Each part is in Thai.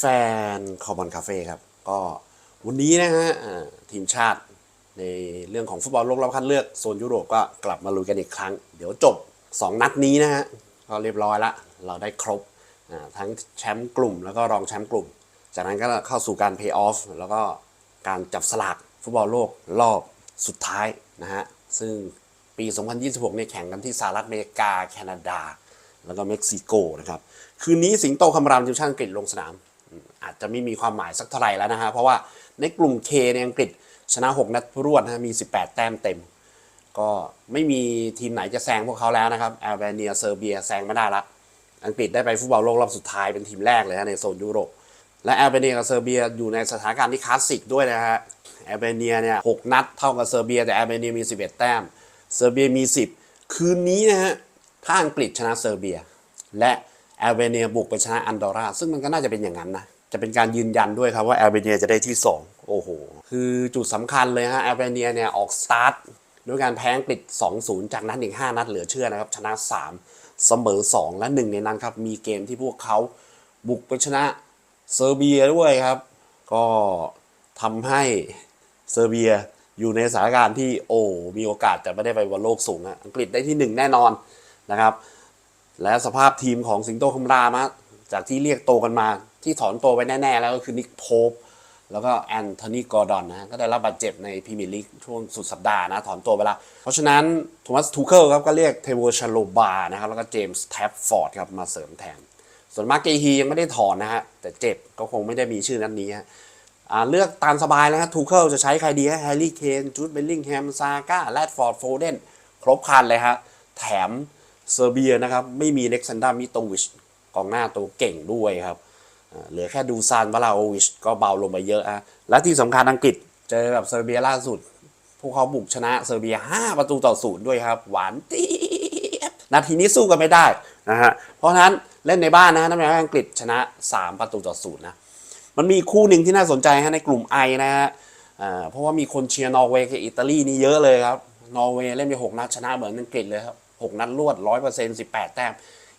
แฟนๆคอบอลคาเฟ่ครับ ก็วันนี้นะฮะทีมชาติในเรื่องของฟุตบอลโลกรอบคัดเลือกโซนยุโรปก็กลับมาลุยกันอีกครั้ง เดี๋ยวจบ 2 นัดนี้นะฮะก็เรียบร้อยละ เราได้ครบทั้งแชมป์กลุ่ม แล้วก็รองแชมป์กลุ่ม จากนั้นก็เข้าสู่การเพย์ออฟแล้วก็การจับสลากฟุตบอลโลกรอบสุดท้ายนะฮะซึ่งปี 2026เนี่ยแข่งกันที่สหรัฐอเมริกา แคนาดา แล้วก็เม็กซิโกนะครับ คืนนี้สิงโตคำรามทีมชาติอังกฤษลงสนาม อาจจะไม่มีความหมายสักเท่าไหร่แล้วนะฮะเพราะว่าในกลุ่ม K ในอังกฤษชนะ 6 นัดรวดนะมี 18 แต้มเต็ม ก็ไม่มีทีมไหนจะแซงพวกเขาแล้วนะครับแอลเบเนียเซอร์เบียแซงไม่ได้ละอังกฤษได้ไปฟุตบอลโลกรอบสุดท้ายเป็นทีมแรกเลยฮะในโซนยุโรปและแอลเบเนียกับเซอร์เบียอยู่ในสถานการณ์ที่คลาสสิกด้วยนะฮะแอลเบเนียเนี่ยหกนัดเท่ากับเซอร์เบีย แต่แอลเบเนียมี 11 แต้มเซอร์เบียมี 10 คืนนี้นะฮะถ้าอังกฤษชนะเซอร์เบีย และ แอลเบเนียบุกไปชนะอันดอร่าซึ่งมันก็น่าจะเป็นอย่างนั้นนะ จะเป็นการยืนยันด้วยครับว่าแอลเบเนียจะได้ที่ 2 โอ้โห คือจุดสำคัญเลยฮะแอลเบเนียเนี่ยออกสตาร์ทด้วยการแพ้อังกฤษ2-0 จากนั้นอีก 5 นัดเหลือเชื่อนะครับ ชนะ 3 เสมอ 2 และหนึ่งในนั้นครับ มีเกมที่พวกเขาบุกไปชนะเซอร์เบียด้วยครับ ก็ทำให้เซอร์เบียอยู่ในสถานการณ์ที่โอ้มีโอกาสจะไม่ได้ไปบอลโลกสูงอะอังกฤษได้ที่หนึ่งแน่นอนนะครับ และสภาพทีมของสิงโตคำรามะจากที่เรียกโตกันมา ที่ถอนตัวไปแน่ ๆ แล้วก็คือนิกโพปแล้วก็แอนโทนีกอร์ดอนนะก็ได้รับบาดเจ็บในพรีเมียร์ลีกช่วงสุดสัปดาห์นะ ถอนตัวไปแล้วเพราะฉะนั้นโทมัสทูเคิลครับก็เรียกเทโวชาโลบานะครับ แล้วก็เจมส์แท็บฟอร์ดครับมาเสริมแทน ส่วนมาร์เกฮียังไม่ได้ถอนนะฮะ แต่เจ็บก็คงไม่ได้มีชื่อนั้นนี้ฮะเลือกตามสบายแล้วฮะทูเคิลจะใช้ใครดีฮะแฮร์รี่เคนจูดเบลลิงแฮมซาก้าแรดฟอร์ดโฟเดนครบครันเลยฮะแถม เซอร์เบียนะครับไม่มีเล็กซันดามิโตวิชกองหน้าตัวเก่งด้วยครับเหลือแค่ดูซานวาลาโอวิชก็เบาลงไปเยอะฮะและที่สำคัญอังกฤษเจอกับเซอร์เบียล่าสุด พวกเขาบุกชนะเซอร์เบีย 5 ประตูต่อศูนย์ด้วยครับ หวานเจี๊ยบนาทีนี้สู้กันไม่ได้นะฮะเพราะฉะนั้นเล่นในบ้านนะนั่นหมายความว่าอังกฤษชนะ 3 ประตูต่อศูนย์นะมันมีคู่หนึ่งที่น่าสนใจฮะในกลุ่มไอนะฮะเพราะว่ามีคนเชียร์นอร์เวย์กับอิตาลีนี่เยอะเลยครับนอร์เวย์เล่นไป6นัดชนะเหมือนอังกฤษเลยครับ 6 นัดรวด 100% 18 แต้ม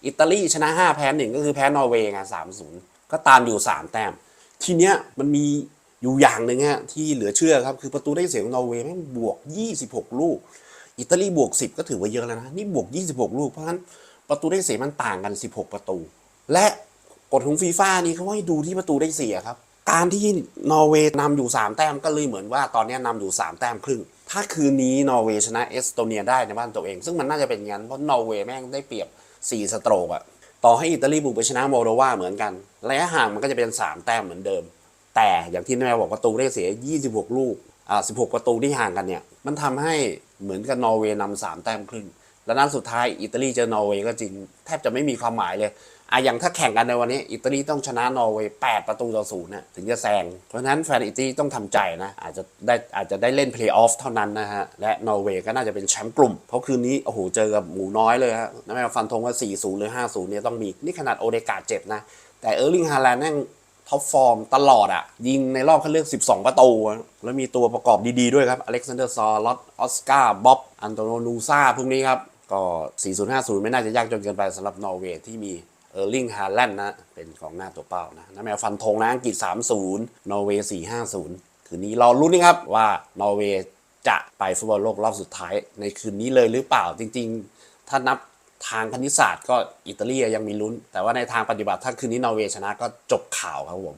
อิตาลีชนะ 5 แพ้หนึ่งก็คือแพ้นอร์เวย์ไง3-0 ก็ตามอยู่ 3 แต้ม ทีเนี้ยมันมีอยู่อย่างหนึ่งฮะที่เหลือเชื่อครับ คือประตูได้เสียของนอร์เวย์แม่งบวก 26 ลูก อิตาลีบวก 10 ก็ถือว่าเยอะแล้วนะ นี่บวก 26 ลูก เพราะฉะนั้นประตูได้เสียมันต่างกัน 16 ประตู และกฎของฟีฟ่านี่เขาให้ดูที่ประตูได้เสียครับ การที่นอร์เวย์นำอยู่ 3 แต้มก็เลยเหมือนว่าตอนนี้นำอยู่ 3 แต้มครึ่ง ถ้าคืนนี้นอร์เวย์ชนะเอสโตเนียได้ในบ้านตัวเอง ซึ่งมันน่าจะเป็นงั้นเพราะนอร์เวย์แม่งได้เปรียบ 4 สโตรกอะต่อให้อิตาลีบุกไปชนะโมโดวาเหมือนกันระยะห่างมันก็จะเป็น 3 แต้มเหมือนเดิม แต่อย่างที่แม่บอกประตูได้เสีย 26 ลูกอ่า16 ประตูที่ห่างกันเนี่ย มันทำให้เหมือนกับนอร์เวย์นำสามแต้มครึ่งแล้วนัดสุดท้ายอิตาลีเจอนอร์เวย์ก็จริงแทบจะไม่มีความหมายเลย อะอย่างถ้าแข่งกันในวันนี้ อิตาลีต้องชนะนอร์เวย์8ประตูต่อศูนย์นะถึงจะแซง เพราะฉะนั้นแฟนอิตาลีต้องทำใจนะ อาจจะได้อาจจะได้เล่นเพลย์ออฟเท่านั้นนะฮะ และนอร์เวย์ก็น่าจะเป็นแชมป์กลุ่ม เพราะคืนนี้ โอ้โห เจอกับหมูน้อยเลยฮะนั่นหมายความฟันธงว่า4-0 หรือ 5-0 เนี่ยต้องมี นี่ขนาดโอเดกาเจ็บนะ แต่เออร์ลิงฮาแลนด์แม่งท็อปฟอร์มตลอดอะยิงในรอบคัดเลือก 12 ประตู แล้วมีตัวประกอบดีๆด้วยครับอเล็กซานเดอร์ซอลอตออสการ์บ๊อบอันโตโนนูซาพวกนี้ครับก็ 4050 ไม่น่าจะยากจนเกินไปสำหรับนอร์เวย์ที่มี เออร์ลิงฮาแลนด์นะ เป็นกองหน้าตัวเป้านะน้าแมวฟันธงนะอังกฤษ 30 นอร์เวย์ 450 คืนนี้รอลุ้นนะครับว่านอร์เวย์จะไปฟุตบอลโลกรอบสุดท้ายในคืนนี้เลยหรือเปล่าจริง ๆ ถ้านับทางคณิตศาสตร์ก็อิตาลียังมีลุ้น แต่ว่าในทางปฏิบัติถ้าคืนนี้นอร์เวย์ชนะก็จบข่าวครับผม